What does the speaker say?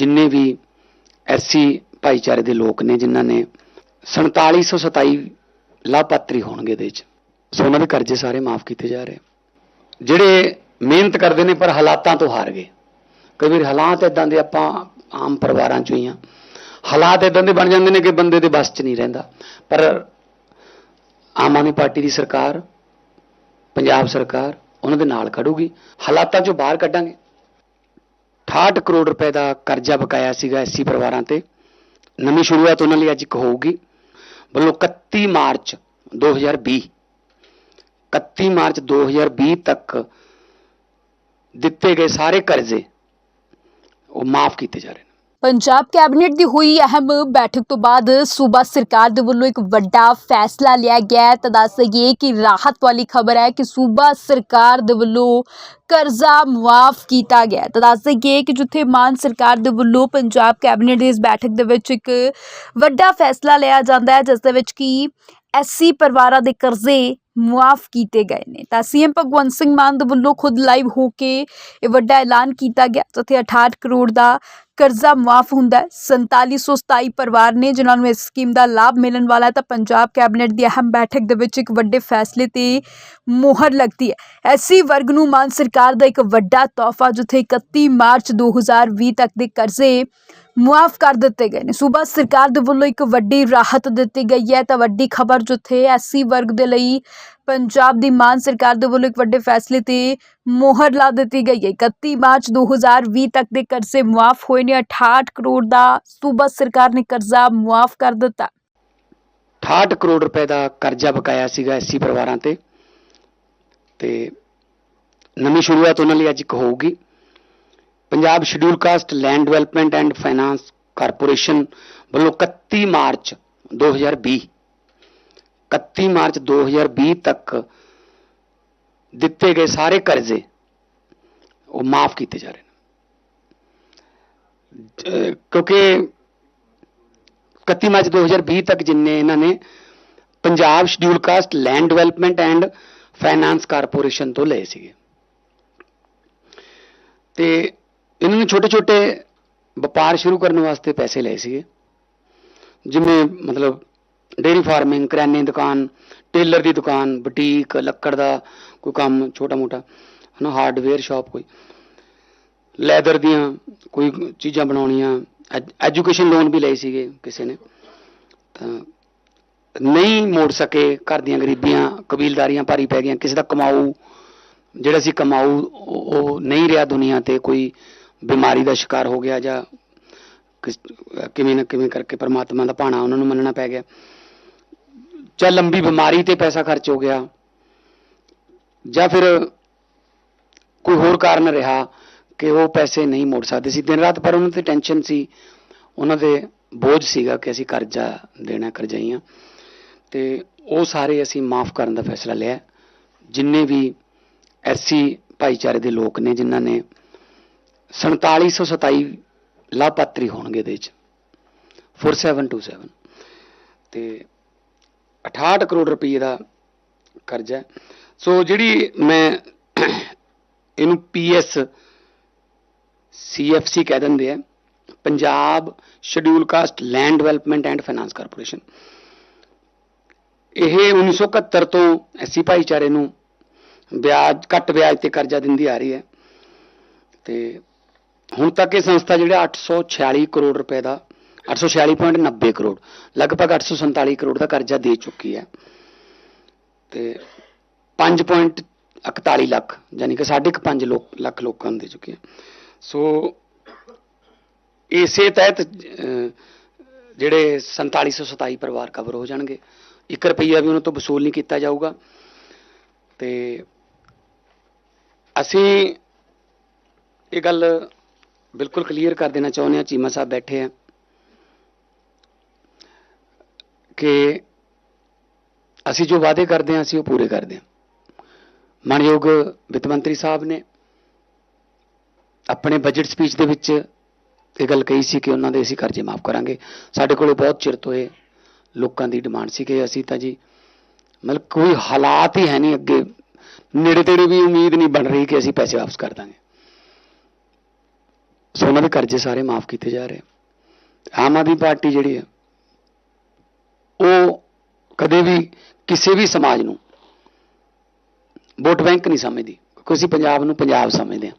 ਜਿੰਨੇ ਵੀ ਐਸਸੀ ਭਾਈਚਾਰੇ ਦੇ ਲੋਕ ਨੇ ਜਿਨ੍ਹਾਂ ਨੇ 4727 ਲਾਭਪਾਤਰੀ ਹੋਣਗੇ ਇਹਦੇ ਵਿੱਚ, ਸੋ ਉਹਨਾਂ ਦੇ ਕਰਜ਼ੇ ਸਾਰੇ ਮਾਫ ਕੀਤੇ ਜਾ ਰਹੇ। ਜਿਹੜੇ ਮਿਹਨਤ ਕਰਦੇ ਨੇ ਪਰ ਹਾਲਾਤਾਂ ਤੋਂ ਹਾਰ ਗਏ। ਕਈ ਵਾਰ ਹਾਲਾਤ ਇਦਾਂ ਦੇ ਆਪਾਂ ਆਮ ਪਰਿਵਾਰਾਂ ਚੋਂ ਹੀ ਆ। ਹਾਲਾਤ ਇਦਾਂ ਦੇ ਬਣ ਜਾਂਦੇ ਨੇ ਕਿ ਬੰਦੇ ਦੇ ਬਸ 'ਚ ਨਹੀਂ ਰਹਿੰਦਾ। ਪਰ ਆਮ ਆਦਮੀ ਪਾਰਟੀ ਦੀ ਸਰਕਾਰ, ਪੰਜਾਬ ਸਰਕਾਰ ਉਹਨਾਂ ਦੇ ਨਾਲ ਖੜੂਗੀ। ਹਾਲਾਤਾਂ 'ਚੋਂ ਬਾਹਰ ਕੱਢਾਂਗੇ। 68 ਕਰੋੜ ਰੁਪਏ ਦਾ ਕਰਜ਼ਾ ਬਕਾਇਆ ਸੀਗਾ ਐਸਸੀ ਪਰਿਵਾਰਾਂ ਤੇ। ਨਵੀਂ ਸ਼ੁਰੂਆਤ ਉਹਨਾਂ ਲਈ ਅੱਜ ਇੱਕ ਹੋਊਗੀ। ਵੱਲੋਂ 31 ਮਾਰਚ 2020 31 ਮਾਰਚ 2020 ਤੱਕ ਦਿੱਤੇ ਗਏ ਸਾਰੇ ਕਰਜ਼ੇ ਉਹ ਮਾਫ ਕੀਤੇ ਜਾ ਰਹੇ ਨੇ। ਪੰਜਾਬ ਕੈਬਨਿਟ ਦੀ ਹੋਈ ਅਹਿਮ ਬੈਠਕ ਤੋਂ ਬਾਅਦ ਸੂਬਾ ਸਰਕਾਰ ਦੇ ਵੱਲੋਂ ਇੱਕ ਵੱਡਾ ਫੈਸਲਾ ਲਿਆ ਗਿਆ ਹੈ। ਤਾਂ ਦੱਸ ਦਈਏ ਕਿ ਰਾਹਤ ਵਾਲੀ ਖਬਰ ਹੈ ਕਿ ਸੂਬਾ ਸਰਕਾਰ ਦੇ ਵੱਲੋਂ ਕਰਜ਼ਾ ਮੁਆਫ ਕੀਤਾ ਗਿਆ ਤਾਂ ਦੱਸ ਦਈਏ ਕਿ ਜਿੱਥੇ ਮਾਨ ਸਰਕਾਰ ਦੇ ਵੱਲੋਂ ਪੰਜਾਬ ਕੈਬਨਿਟ ਦੀ ਇਸ ਬੈਠਕ ਦੇ ਵਿੱਚ ਇੱਕ ਵੱਡਾ ਫੈਸਲਾ ਲਿਆ ਜਾਂਦਾ ਹੈ, ਜਿਸ ਦੇ ਵਿੱਚ ਕਿ ਐਸਸੀ ਪਰਿਵਾਰਾਂ ਦੇ ਕਰਜ਼ੇ ਮੁਆਫ ਕੀਤੇ ਗਏ ਨੇ। ਤਾਂ ਸੀਐਮ ਭਗਵੰਤ ਸਿੰਘ ਮਾਨ ਦੇ ਵੱਲੋਂ ਖੁਦ ਲਾਈਵ ਹੋ ਕੇ ਇਹ ਵੱਡਾ ਐਲਾਨ ਕੀਤਾ ਗਿਆ, ਜਿੱਥੇ 68 ਕਰੋੜ ਦਾ ਕਰਜ਼ਾ ਮੁਆਫ ਹੁੰਦਾ ਹੈ। 4727 ਪਰਿਵਾਰ ਨੇ, ਜਿਨ੍ਹਾਂ ਨੂੰ ਇਸ ਸਕੀਮ ਦਾ ਲਾਭ ਮਿਲਣ ਵਾਲਾ ਹੈ, ਤਾਂ ਪੰਜਾਬ ਕੈਬਨਿਟ ਦੀ ਅਹਿਮ ਬੈਠਕ ਦੇ ਵਿੱਚ ਇੱਕ ਵੱਡੇ ਫੈਸਲੇ ਤੇ ਮੋਹਰ ਲੱਗਦੀ ਹੈ। ਐਸੀ ਵਰਗ ਨੂੰ ਮਾਨ ਸਰਕਾਰ ਦਾ ਇੱਕ ਵੱਡਾ ਤੋਹਫਾ, ਜਿੱਥੇ 31 ਮਾਰਚ 2020 ਤੱਕ ਦੇ ਕਰਜ਼ੇ ਮੁਆਫ ਕਰ ਦਿੱਤੇ ਗਏ ਨੇ। ਸੂਬਾ ਸਰਕਾਰ ਦੇ ਵੱਲੋਂ ਇੱਕ ਵੱਡੀ ਰਾਹਤ ਦਿੱਤੀ ਗਈ ਹੈ। ਤਾਂ ਵੱਡੀ ਖਬਰ ਜਿੱਥੇ ਐਸੀ ਵਰਗ ਦੇ ਲਈ ਪੰਜਾਬ ਦੀ ਮਾਨ ਸਰਕਾਰ ਦੇ ਵੱਲੋਂ ਇੱਕ ਵੱਡੇ ਫੈਸਲੇ ਤੇ ਮੋਹਰ ਲਾ ਦਿੱਤੀ ਗਈ ਹੈ। 31 ਮਾਰਚ 2020 ਤੱਕ ਦੇ ਕਰਜ਼ੇ ਮੁਆਫ ਹੋਏ ਨੇ। 68 ਕਰੋੜ ਦਾ ਸੂਬਾ ਸਰਕਾਰ ਨੇ ਕਰਜ਼ਾ ਮੁਆਫ ਕਰ ਦਿੱਤਾ। 68 ਕਰੋੜ ਰੁਪਏ ਦਾ ਕਰਜ਼ਾ ਬਕਾਇਆ ਸੀਗਾ ਐਸਸੀ ਪਰਿਵਾਰਾਂ ਤੇ। ਤੇ ਨਵੀਂ ਸ਼ੁਰੂਆਤ ਉਹਨਾਂ ਲਈ ਅੱਜ ਇੱਕ ਹੋਊਗੀ। Punjab schedule caste land development and finance corporation ਵੱਲੋਂ 31 ਮਾਰਚ 2020 31 ਮਾਰਚ 2020 ਤੱਕ ਦਿੱਤੇ ਗਏ ਸਾਰੇ ਕਰਜ਼ੇ ਉਹ ਮਾਫ ਕੀਤੇ ਜਾ ਰਹੇ ਨੇ। ਕਿਉਂਕਿ 31 ਮਾਰਚ 2020 ਤੱਕ ਜਿੰਨੇ ਇਹਨਾਂ ਨੇ Punjab schedule caste land development and finance corporation ਤੋਂ ਲਏ ਸੀਗੇ। ਤੇ ਇਹਨਾਂ ਨੇ ਛੋਟੇ ਛੋਟੇ ਵਪਾਰ ਸ਼ੁਰੂ ਕਰਨ ਵਾਸਤੇ ਪੈਸੇ ਲਏ ਸੀਗੇ ਜਿਵੇਂ ਮਤਲਬ ਡੇਰੀ ਫਾਰਮਿੰਗ ਕਰਿਆਨੇ ਦੀ ਦੁਕਾਨ ਟੇਲਰ ਦੀ ਦੁਕਾਨ ਬੁਟੀਕ ਲੱਕੜ ਦਾ ਕੋਈ ਕੰਮ ਛੋਟਾ ਮੋਟਾ ਹਨਾ ਹਾਰਡਵੇਅਰ ਸ਼ਾਪ ਕੋਈ ਲੈਦਰ ਦੀਆਂ ਕੋਈ ਚੀਜ਼ਾਂ ਬਣਾਉਣੀਆਂ ਐਜੂਕੇਸ਼ਨ ਲੋਨ ਵੀ ਲਏ ਸੀਗੇ ਕਿਸੇ ਨੇ ਤਾਂ ਨਹੀਂ ਮੋੜ ਸਕੇ ਘਰ ਦੀਆਂ ਗਰੀਬੀਆਂ ਕਬੀਲਦਾਰੀਆਂ ਭਾਰੀ ਪੈ ਗਈਆਂ ਕਿਸੇ ਦਾ ਕਮਾਊ ਜਿਹੜਾ ਸੀ ਕਮਾਊ ਉਹ ਉਹ ਨਹੀਂ ਰਿਹਾ ਦੁਨੀਆ ਤੇ ਕੋਈ ਬਿਮਾਰੀ ਦਾ ਸ਼ਿਕਾਰ ਹੋ ਗਿਆ ਜਾਂ ਕਿਸ- ਕਿਵੇਂ ਨਾ ਕਿਵੇਂ ਕਰਕੇ ਪਰਮਾਤਮਾ ਦਾ ਭਾਣਾ ਉਹਨਾਂ ਨੂੰ ਮੰਨਣਾ ਪੈ ਗਿਆ। ਜਾਂ ਲੰਬੀ ਬਿਮਾਰੀ ਤੇ ਪੈਸਾ ਖਰਚ ਹੋ ਗਿਆ। ਜਾਂ ਫਿਰ ਕੋਈ ਹੋਰ ਕਾਰਨ ਰਿਹਾ ਕਿ ਉਹ ਪੈਸੇ ਨਹੀਂ ਮੋੜ ਸਕਦੇ ਸੀ। ਦਿਨ ਰਾਤ ਪਰ ਉਹਨਾਂ ਤੇ ਟੈਨਸ਼ਨ ਸੀ। ਉਹਨਾਂ ਦੇ ਬੋਝ ਸੀਗਾ ਕਿ ਅਸੀਂ ਕਰਜ਼ਾ ਦੇਣਾ ਕਰਜ਼ਾਈਆਂ ਤੇ ਉਹ ਸਾਰੇ ਅਸੀਂ ਮਾਫ ਕਰਨ ਦਾ ਫੈਸਲਾ ਲਿਆ। ਜਿੰਨੇ ਵੀ ਐਸੀ ਭਾਈਚਾਰੇ ਦੇ ਲੋਕ ਨੇ, ਜਿਨ੍ਹਾਂ ਨੇ 4727 ਲਾਭਪਾਤਰੀ ਹੋਣਗੇ ਇਹਦੇ ਵਿੱਚ। 4727 ਤੇ 68 ਕਰੋੜ ਰੁਪਏ ਦਾ ਕਰਜ਼ਾ ਹੈ। ਸੋ ਜਿਹੜੀ ਮੈਂ ਇਹਨੂੰ ਪੀਐਸ ਸੀਐਫਸੀ ਕਹਿ ਦਿੰਦੇ ਆ, Punjab schedule caste land development and finance corporation ਇਹ 1971 ਤੋਂ ਐਸੀ ਭਾਈਚਾਰੇ ਨੂੰ ਵਿਆਜ, ਘੱਟ ਵਿਆਜ ਤੇ ਕਰਜ਼ਾ ਦਿੰਦੀ ਆ ਰਹੀ ਹੈ। ਤੇ ਹੁਣ ਤੱਕ ਇਹ ਸੰਸਥਾ ਜਿਹੜਾ 846 ਕਰੋੜ ਰੁਪਏ ਦਾ 846.90 ਕਰੋੜ ਲਗਭਗ 847 ਕਰੋੜ ਦਾ ਕਰਜ਼ਾ ਦੇ ਚੁੱਕੀ ਹੈ। ਤੇ 5.41 ਲੱਖ ਯਾਨੀ ਕਿ 5.5 ਲੋਕ ਲੱਖ ਲੋਕਾਂ ਨੂੰ ਦੇ ਚੁੱਕੀ ਹੈ। ਸੋ ਇਸੇ ਤਹਿਤ ਅਹ, ਜਿਹੜੇ 4727 ਪਰਿਵਾਰ ਕਵਰ ਹੋ ਜਾਣਗੇ। 1 ਰੁਪਈਆ ਵੀ ਉਹਨਾਂ ਤੋਂ ਵਸੂਲ ਨਹੀਂ ਕੀਤਾ ਜਾਊਗਾ। ਤੇ ਅਸੀਂ ਇਹ ਗੱਲ ਬਿਲਕੁਲ ਕਲੀਅਰ ਕਰ ਦੇਣਾ ਚਾਹੁੰਦੇ ਹਾਂ, ਚੀਮਾ ਸਾਹਿਬ ਬੈਠੇ ਆ, ਕਿ ਅਸੀਂ ਜੋ ਵਾਅਦੇ ਕਰਦੇ ਹਾਂ, ਅਸੀਂ ਉਹ ਪੂਰੇ ਕਰਦੇ ਹਾਂ। ਮਾਨਯੋਗ ਵਿੱਤ ਮੰਤਰੀ ਸਾਹਿਬ ਨੇ ਆਪਣੇ ਬਜਟ ਸਪੀਚ ਦੇ ਵਿੱਚ ਇਹ ਗੱਲ ਕਹੀ ਸੀ ਕਿ ਉਹਨਾਂ ਦੇ ਅਸੀਂ ਕਰਜ਼ੇ ਮਾਫ ਕਰਾਂਗੇ। ਸਾਡੇ ਕੋਲ ਬਹੁਤ ਚਿਰ ਤੋਂ ਇਹ ਲੋਕਾਂ ਦੀ ਡਿਮਾਂਡ ਸੀ ਕਿ ਅਸੀਂ ਤਾਂ ਜੀ, ਮਤਲਬ ਕੋਈ ਹਾਲਾਤ ਹੀ ਹੈ ਨਹੀਂ ਅੱਗੇ। ਨੇੜੇ ਤੇੜੇ ਵੀ ਉਮੀਦ ਨਹੀਂ ਬਣ ਰਹੀ ਕਿ ਅਸੀਂ ਪੈਸੇ ਵਾਪਸ ਕਰ ਦਾਂਗੇ। ਸੋ ਉਹਨਾਂ ਦੇ ਕਰਜ਼ੇ ਸਾਰੇ ਮਾਫ ਕੀਤੇ ਜਾ ਰਹੇ ਆਮ ਆਦਮੀ ਪਾਰਟੀ ਜਿਹੜੀ ਹੈ ਉਹ ਕਦੇ ਵੀ ਕਿਸੇ ਵੀ ਸਮਾਜ ਨੂੰ ਵੋਟ ਬੈਂਕ ਨਹੀਂ ਸਮਝਦੀ, ਕਿਉਂਕਿ ਅਸੀਂ ਪੰਜਾਬ ਨੂੰ ਪੰਜਾਬ ਸਮਝਦੇ ਹਾਂ